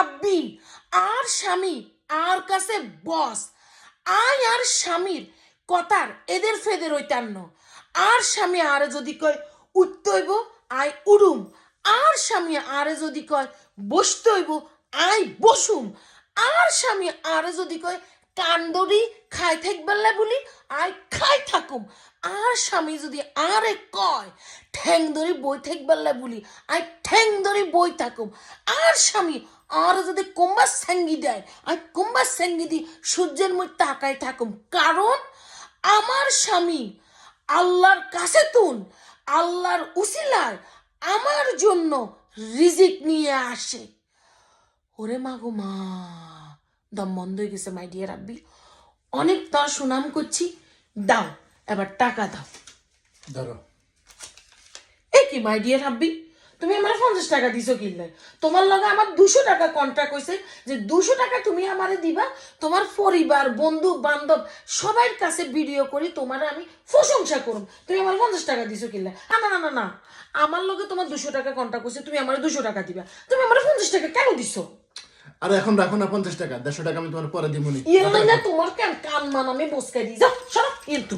রাব্বি, আর স্বামী, আর কাছে বস। আয় আর স্বামীর কথার এদের ফেদের ঐতান্য। আর স্বামী আরে যদি কয়, উঠতইব আয় উড়ুম। আর স্বামী আরে যদি কয়, বসতইব, আই বসুম। আর স্বামী আরে যদি কয় কান্দরি খাই থাকবেলা বলি আয় খাই থাকুম। আর স্বামী যদি আরে কয় ঠ্যাং ধরি বই থাকবেলা বলি আয় ঠ্যাং ধরি বই থাকুম। আর স্বামী, আর যদি কুম্বা স্যাঙ্গি দেয় আর কুম্বা স্যাঙ্গি দি সূর্যের মধ্যে তাকায় থাকুম। কারণ আমার স্বামী আল্লাহর কাছে তুন, আল্লাহর উসিলায় আমার জন্য রিজিক নিয়ে আসে। ওরে মা গো মা। দম বন্ধ হয়ে গেছে মাই ডিয়ার রাব্বি অনেক তার সুনাম করছি দাও এবার টাকা দাও। ধরো। এ কি মাই ডিয়ার রাব্বি তুমি আমার পঞ্চাশ টাকা দিছো কিনলে তোমার লগে আমার দুশো টাকা কন্ট্রাক্ট হয়েছে যে দুশো টাকা তুমি আমারে দিবা তোমার পরিবার বন্ধু বান্ধব সবার কাছে ভিডিও করি তোমার আমি প্রশংসা করুন তুমি আমার পঞ্চাশ টাকা দিছো কিনলে না না না না না। আমার লগে তোমার দুশো টাকা কন্ট্রাক্ট হয়েছে তুমি আমার দুশো টাকা দিবা। তুমি আমার পঞ্চাশ টাকা কেন দিছো? আর এখন রাখো না পঞ্চাশ টাকা দেড়শো টাকা আমি তোমার পরে দিব নি ইয়ে তোমার কেন কান মান আমি বসকে দিই? যাও সরো কিন্তু